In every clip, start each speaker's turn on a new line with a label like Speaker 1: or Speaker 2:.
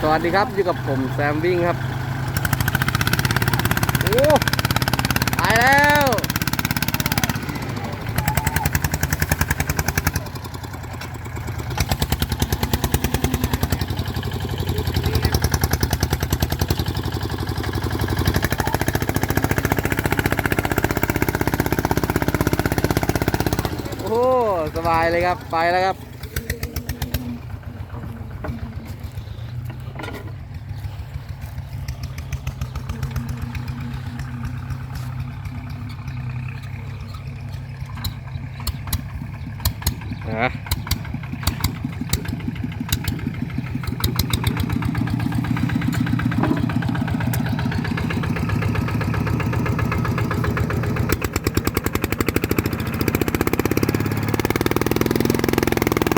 Speaker 1: สวัสดีครับอยู่กับผมแซมวิ่งครับ โอ้ตายแล้วโอ้สบายเลยครับ ไปแล้วครับ อะ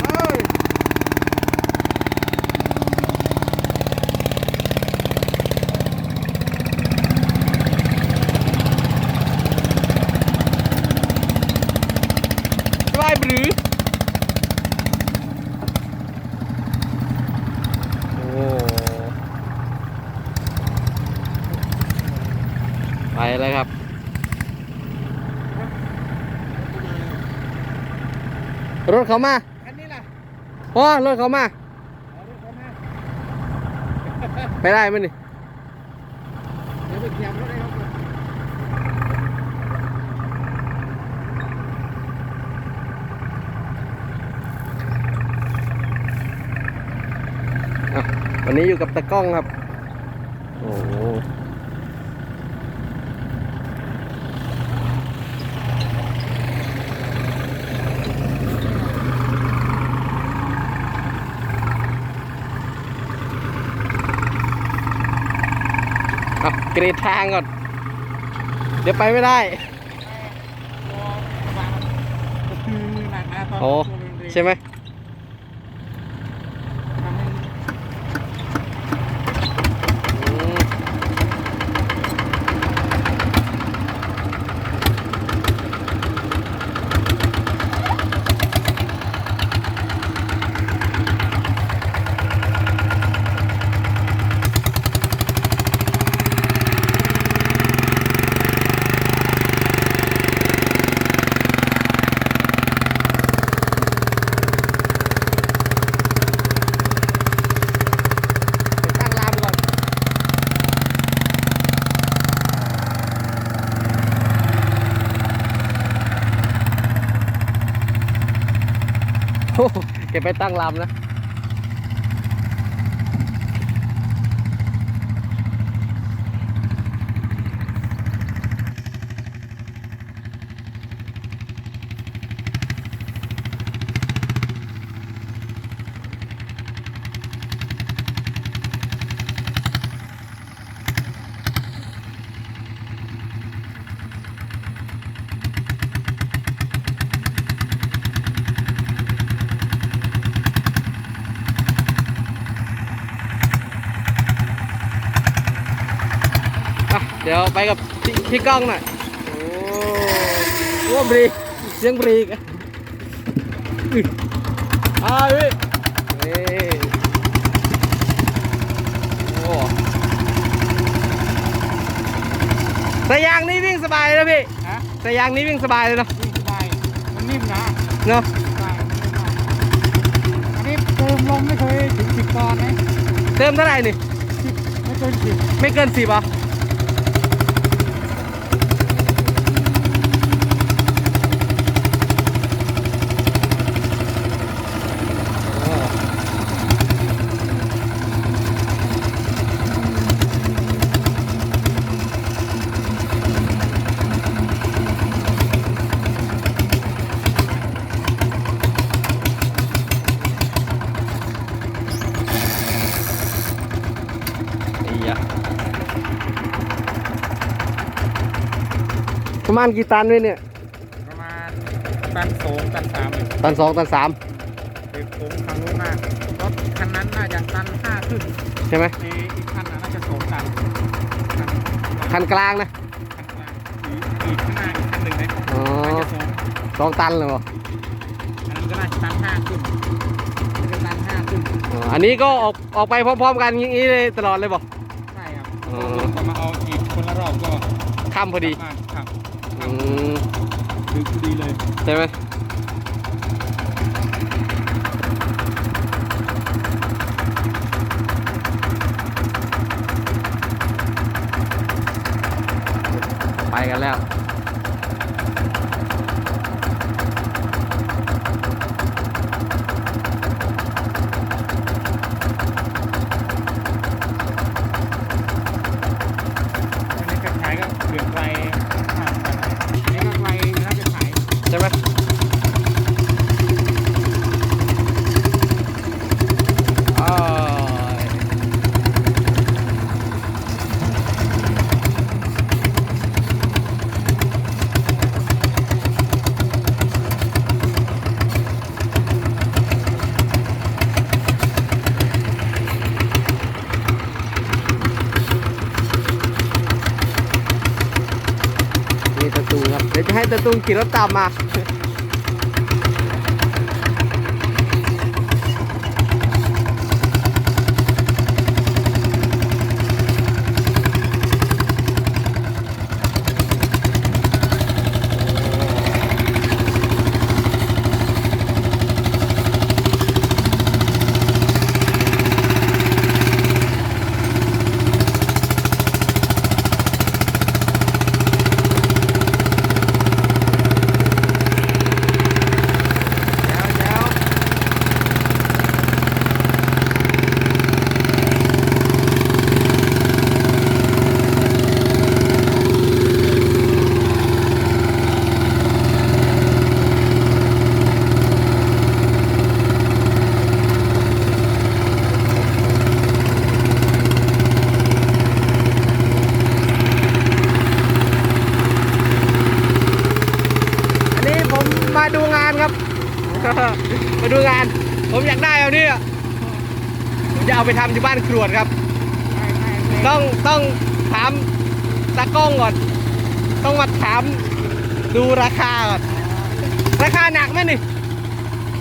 Speaker 1: เอ้ยสบายหรือ โอ้ไปแล้วครับ รถเขามา
Speaker 2: คันนี้ล่ะ
Speaker 1: พ่อรถเขามา
Speaker 2: เอารถเข้ามา
Speaker 1: ไปได้ไหมนี่
Speaker 2: เดี๋ยวไปเทียมรถให้เขาก่อน
Speaker 1: อะวันนี้อยู่กับตะกล้องครับ โอ้โหอะเกรดทางก่อน เดี๋ยวไปไม่ได้
Speaker 2: ตัวกระบะมันก็คือหนักนะตอน
Speaker 1: โอ้
Speaker 2: ตัวมันเร็ว
Speaker 1: ใช่ไหม
Speaker 2: ทำให้
Speaker 1: อืมไปตั้งลามก่อน โอ้โห เก็บไปตั้งลำนะ เดี๋ยวไปกับพี่พี่ก้องหน่อย โอ้โหบรีกเสียงบรีกอะอื้ออ่าพี่นี่โอ้สายยางนี่วิ่งสบายเลยนะพี่
Speaker 2: ฮะ
Speaker 1: สายยางนี่วิ่งสบายเลยเนาะ
Speaker 2: วิ่งสบายมันนิ่มนะ
Speaker 1: เนาะ
Speaker 2: สบายอันนี้เติมลมไม่เคยถึงสิบปอนด์นะ
Speaker 1: เติมเท่าไหร่นี่
Speaker 2: สิบไม่เกินสิบ
Speaker 1: ไม่เกินสิบอะ ประมาณกี่ตันเลยเนี่ย
Speaker 2: ประมาณตันสองตันสามเลย
Speaker 1: ตันสองตันสาม
Speaker 2: เด็กผมทางนู้นน่ะรถคันนั้นน่าจะตันห้าขึ้น
Speaker 1: ใช่ไหม
Speaker 2: ในอีกคันน่ะน่าจะสองตันคัน
Speaker 1: คันกลางนะ
Speaker 2: คันกลางอีกข้างหน้าอีกคันหนึ่งนะ
Speaker 1: อ๋อ
Speaker 2: น่าจะสอง
Speaker 1: สองตันเลยเหรอ
Speaker 2: อันนั้นก็น่าจะตันห้าขึ้นน่าจะตันห้าขึ้น
Speaker 1: อ๋ออันนี้ก็ออกออกไปพร้อม ๆ กันอย่างนี้เลยตลอดเลยบอก
Speaker 2: ใช่ครับ
Speaker 1: อ๋อ
Speaker 2: ก็มาเอาอีกคนละรอบก็
Speaker 1: ค่ำพอดี
Speaker 2: มาครับ
Speaker 1: อืม
Speaker 2: ดึกพอดีเลย
Speaker 1: ใช่ไหมไปกันแล้ว
Speaker 2: อันนี้ก็ขายก็เกือบไกลห่างกันอันนี้ก็ไกลแล้วจะขาย
Speaker 1: ใช่ไหมอ้ายนี่ตะตุง แต่ตุงขี่รถตามมา แล้วแล้วอันนี้ผมมาดูงานครับ มาดูงาน ผมอยากได้เอาเนี่ยผมจะเอาไปทำที่บ้านครวดครับ
Speaker 2: ใช่ใช่ใช่
Speaker 1: ต้องต้องถามตากล้องก่อน ต้องมาถามดูราคาก่อน ราคาหนักไหมนี่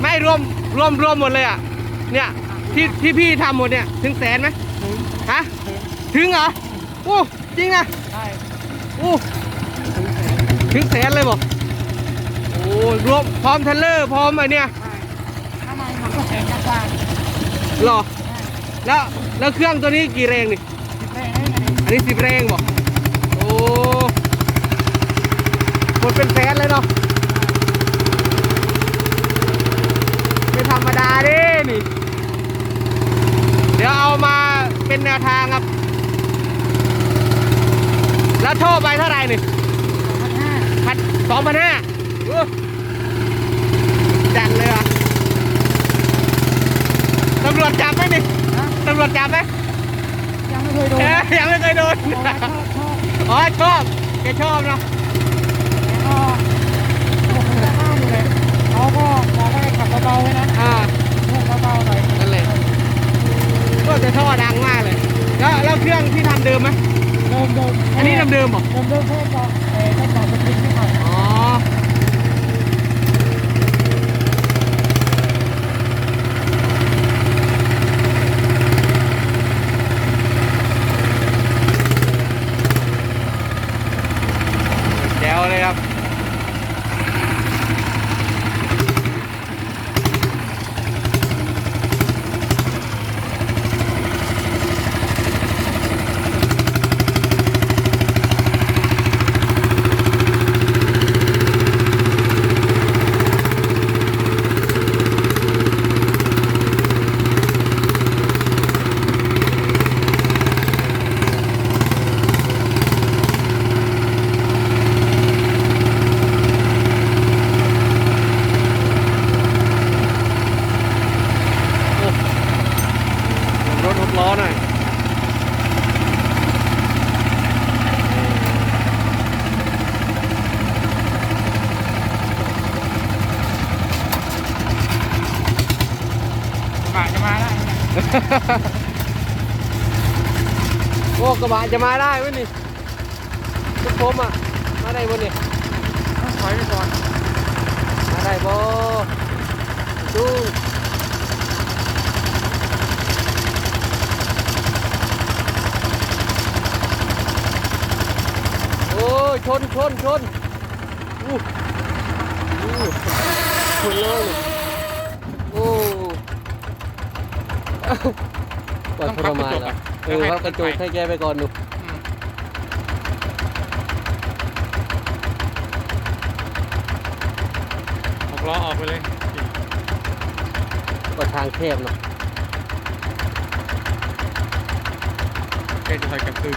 Speaker 1: ไม่รวมรวมรวมหมดเลยอะ เนี่ยที่ที่พี่ทำหมดเนี่ยถึงแสนไหม
Speaker 2: ถึง
Speaker 1: ฮะ
Speaker 2: ถึง
Speaker 1: ถึงเหรอโอ้จริงนะ
Speaker 2: ใช่
Speaker 1: โอ้
Speaker 2: ถึงแสน
Speaker 1: ถึงแสนเลยบอกโอ้รวมพร้อมเทเลอร์พร้อมไอเนี่ย
Speaker 2: ใช่ถ้า มันมันก็แสนกว่า
Speaker 1: หรอแล้วแล้วเครื่องตัวนี้กี่แรงนี่
Speaker 2: สิบแรงอันนี้
Speaker 1: สิบแรงบอกโอ้หมดเป็นแสนเลยเนาะไม่ธรรมดาดินี่ เดี๋ยวเอามาเป็นแนวทางครับ แล้วโชคไปเท่าไหร่นี่
Speaker 2: พันห้า
Speaker 1: พันสองพันห้าจัดเลยอะ ตำรวจจับไหมนี่
Speaker 2: นะ
Speaker 1: ตำรวจจับไหม
Speaker 2: ยังไม่เคยโดน
Speaker 1: เอ๊ะยังไม่เคยโดน
Speaker 2: เพราะว่าชอบชอบ
Speaker 1: อ๋อชอบแกชอบเนาะ
Speaker 2: แล้วก็บอกเลยห้ามเลยเขาก็บอกว่าให้ขับเบาๆไว้นะ
Speaker 1: อ่า
Speaker 2: พุ่งเบาๆหน่อย
Speaker 1: นั่นแหละก็จะท่อดังมากเลย แล้วแล้วเครื่องที่ทำเดิมไหม
Speaker 2: เดิมเดิม
Speaker 1: อันนี้เดิมๆเหรอ
Speaker 2: เดิมเดิมเพิ่มต่อเอ่อต้องต่อ
Speaker 1: บะ
Speaker 2: จะมาได้
Speaker 1: โอ้กระบะจะมาได้เว้ยนี่ทุกผมอะมาได้บนนี่
Speaker 2: ต้องถอยไปก่อน
Speaker 1: มาได้บ่ดูโอ้ชนชนชนอู้หูคชนเลยโอ้ ปวดทรมานแล้วเออพับกระจกให้แกไปก่อนดู
Speaker 2: อืมหกล้อออกไปเลย
Speaker 1: ก็ทางแคบเนาะ
Speaker 2: แกจะใส่กระตือ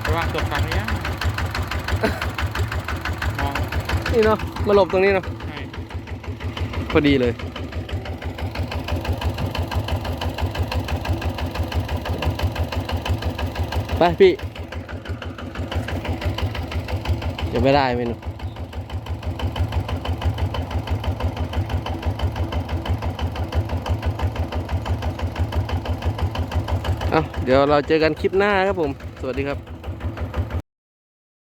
Speaker 2: ไปวางตัวฟังนี้มอง
Speaker 1: นี่เนาะมาหลบตรงนี้เนาะ
Speaker 2: ให้
Speaker 1: พอดีเลย ไป พี่เดี๋ยวไม่ได้เมนูเดี๋ยวเราเจอกันคลิปหน้าครับผม สวัสดีครับ